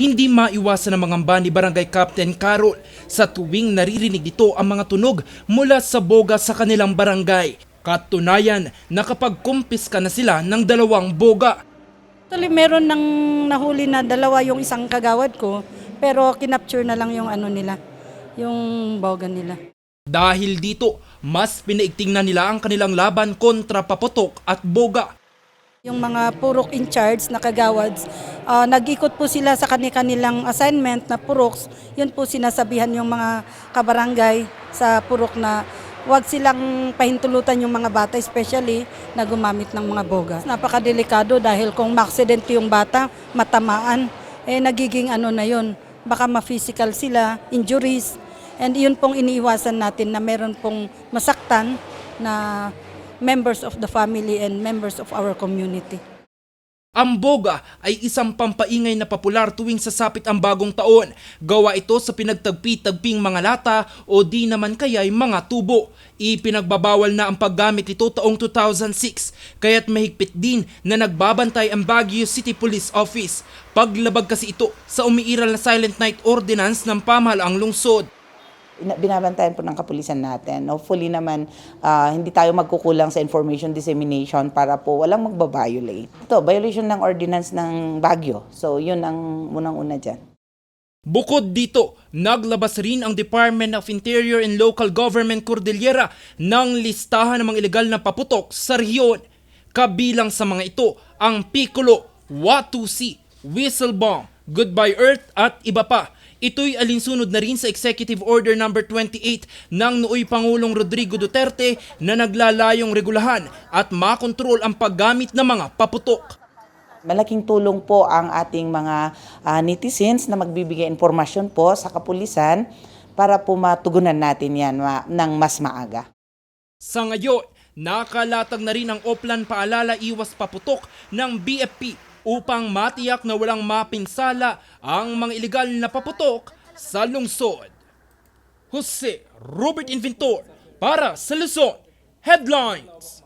Hindi maiwasan ang mangamba ni Barangay Captain Carol sa tuwing naririnig dito ang mga tunog mula sa boga sa kanilang barangay. Katunayan, nakapagkumpiska na sila ng dalawang boga. Actually, meron nang nahuli na dalawa yung isang kagawad ko, pero kinapture na lang yung ano nila, yung bogan nila. Dahil dito, mas pinaigting na nila ang kanilang laban kontra paputok at boga. Yung mga purok in charge na kagawads, ah, nag-ikot po sila sa kanilang assignment na puroks. Yun po sinasabihan yung mga kabarangay sa purok na huwag silang pahintulutan yung mga bata, especially na gumamit ng mga boga. Napakadelikado dahil kung ma-accident yung bata, matamaan, eh nagiging ano na yun, baka ma-physical sila, injuries. And yun pong iniiwasan natin na meron pong masaktan na members of the family and members of our community. Ang boga ay isang pampaingay na popular tuwing sasapit ang bagong taon. Gawa ito sa pinagtagpi-tagping mga lata o di naman kaya'y mga tubo. Ipinagbabawal na ang paggamit ito taong 2006 kaya't mahigpit din na nagbabantay ang Baguio City Police Office. Paglabag kasi ito sa umiiral na Silent Night Ordinance ng pamahalaang lungsod. Ina- binabantayan po ng kapulisan natin. Hopefully naman, ah, hindi tayo magkukulang sa information dissemination para po walang magbabiolate. Ito, violation ng ordinance ng Baguio. So, yun ang unang-una dyan. Bukod dito, naglabas rin ang Department of Interior and Local Government Cordillera ng listahan ng mga ilegal na paputok sa rehiyon. Kabilang sa mga ito ang Piccolo, Watusi, Whistle Bomb, Goodbye Earth at iba pa. Ito'y alinsunod na rin sa Executive Order No. 28 ng nooy Pangulong Rodrigo Duterte na naglalayong regulahan at makontrol ang paggamit ng mga paputok. Malaking tulong po ang ating mga ah, netizens na magbibigay informasyon po sa kapulisan para po matugunan natin yan ma- ng mas maaga. Sa ngayon, nakalatag na rin ang Oplan Paalala Iwas Paputok ng BFP upang matiyak na walang mapinsala ang mga ilegal na paputok sa lungsod. Jose Robert Inventor para sa Luzon Headlines.